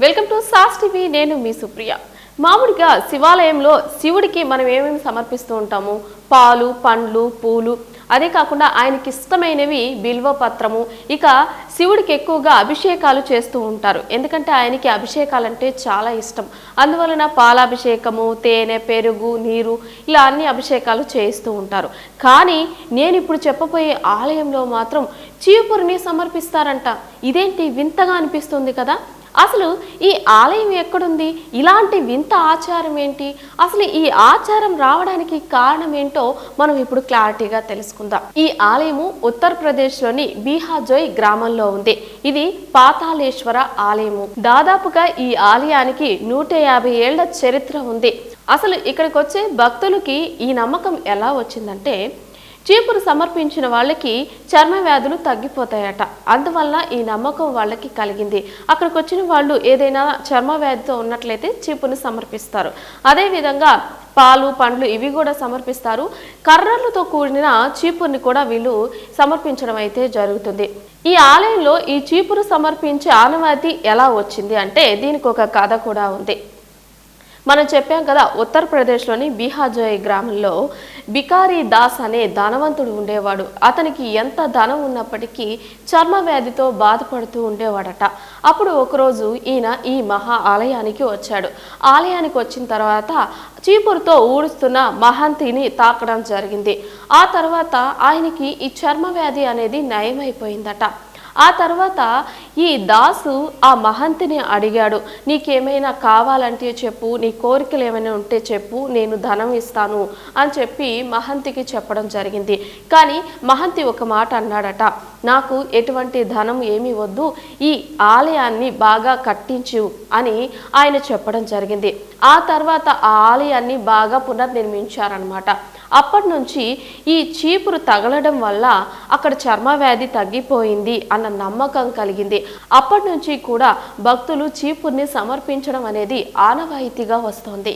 Welcome to sauce TV నేను మీ సుప్రియ. మామూలుగా శివాలయంలో శివుడికి మనం ఏమేమి సమర్పిస్తూ ఉంటాము? పాలు పండ్లు పూలు. అదే కాకుండా ఆయనకి ఇష్టమైనవి బిల్వ పత్రము. ఇక శివుడికి ఎక్కువగా అభిషేకాలు చేస్తూ ఉంటారు. ఎందుకంటే ఆయనకి అభిషేకాలంటే చాలా ఇష్టం. అందువలన పాలాభిషేకము తేనె పెరుగు నీరు ఇలా అన్ని అభిషేకాలు చేయిస్తూ ఉంటారు. కానీ నేను ఇప్పుడు చెప్పబోయే ఆలయంలో మాత్రం చీపురిని సమర్పిస్తారంట. ఇదేంటి వింతగా అనిపిస్తుంది కదా? అసలు ఈ ఆలయం ఎక్కడుంది? ఇలాంటి వింత ఆచారం ఏంటి? అసలు ఈ ఆచారం రావడానికి కారణం ఏంటో మనం ఇప్పుడు క్లారిటీగా తెలుసుకుందాం. ఈ ఆలయము ఉత్తరప్రదేశ్లోని బీహాజోయ్ గ్రామంలో ఉంది. ఇది పాతాళేశ్వర ఆలయము. దాదాపుగా ఈ ఆలయానికి నూట యాభై ఏళ్ళ చరిత్ర ఉంది. అసలు ఇక్కడికి వచ్చే భక్తులకి ఈ నమ్మకం ఎలా వచ్చిందంటే చీపురు సమర్పించిన వాళ్ళకి చర్మ వ్యాధులు తగ్గిపోతాయట. అందువల్ల ఈ నమ్మకం వాళ్ళకి కలిగింది. అక్కడికి వచ్చిన వాళ్ళు ఏదైనా చర్మ వ్యాధితో ఉన్నట్లయితే చీపురుని సమర్పిస్తారు. అదేవిధంగా పాలు పండ్లు ఇవి కూడా సమర్పిస్తారు. కర్రలతో కూడిన చీపురుని కూడా వీళ్ళు సమర్పించడం అయితే జరుగుతుంది. ఈ ఆలయంలో ఈ చీపురు సమర్పించే ఆనవాతి ఎలా వచ్చింది అంటే దీనికి ఒక కథ కూడా ఉంది. మనం చెప్పాం కదా ఉత్తరప్రదేశ్లోని బీహాజోయ్ గ్రామంలో బికారీ దాస్ అనే ధనవంతుడు ఉండేవాడు. అతనికి ఎంత ధనం ఉన్నప్పటికీ చర్మ వ్యాధితో బాధపడుతూ ఉండేవాడట. అప్పుడు ఒకరోజు ఈయన ఈ మహా ఆలయానికి వచ్చాడు. ఆలయానికి వచ్చిన తర్వాత చీపురుతో ఊడుస్తున్న మహంతిని తాకడం జరిగింది. ఆ తర్వాత ఆయనకి ఈ చర్మ వ్యాధి అనేది నయమైపోయిందట. ఆ తర్వాత ఈ దాసు ఆ మహంతిని అడిగాడు నీకేమైనా కావాలంటే చెప్పు నీ కోరికలు ఏమైనా ఉంటే చెప్పు నేను ధనం ఇస్తాను అని చెప్పి మహంతికి చెప్పడం జరిగింది. కానీ మహంతి ఒక మాట అన్నాడట నాకు ఎటువంటి ధనం ఏమీ వద్దు ఈ ఆలయాన్ని బాగా కట్టించు అని ఆయన చెప్పడం జరిగింది. ఆ తర్వాత ఆ ఆలయాన్ని బాగా పునర్నిర్మించారనమాట అప్పటి నుంచి ఈ చీపురు తగలడం వల్ల అక్కడ చర్మ వ్యాధి తగ్గిపోయింది అన్న నమ్మకం కలిగింది. అప్పటి నుంచి కూడా భక్తులు చీపుర్ని సమర్పించడం అనేది ఆనవాయితీగా వస్తోంది.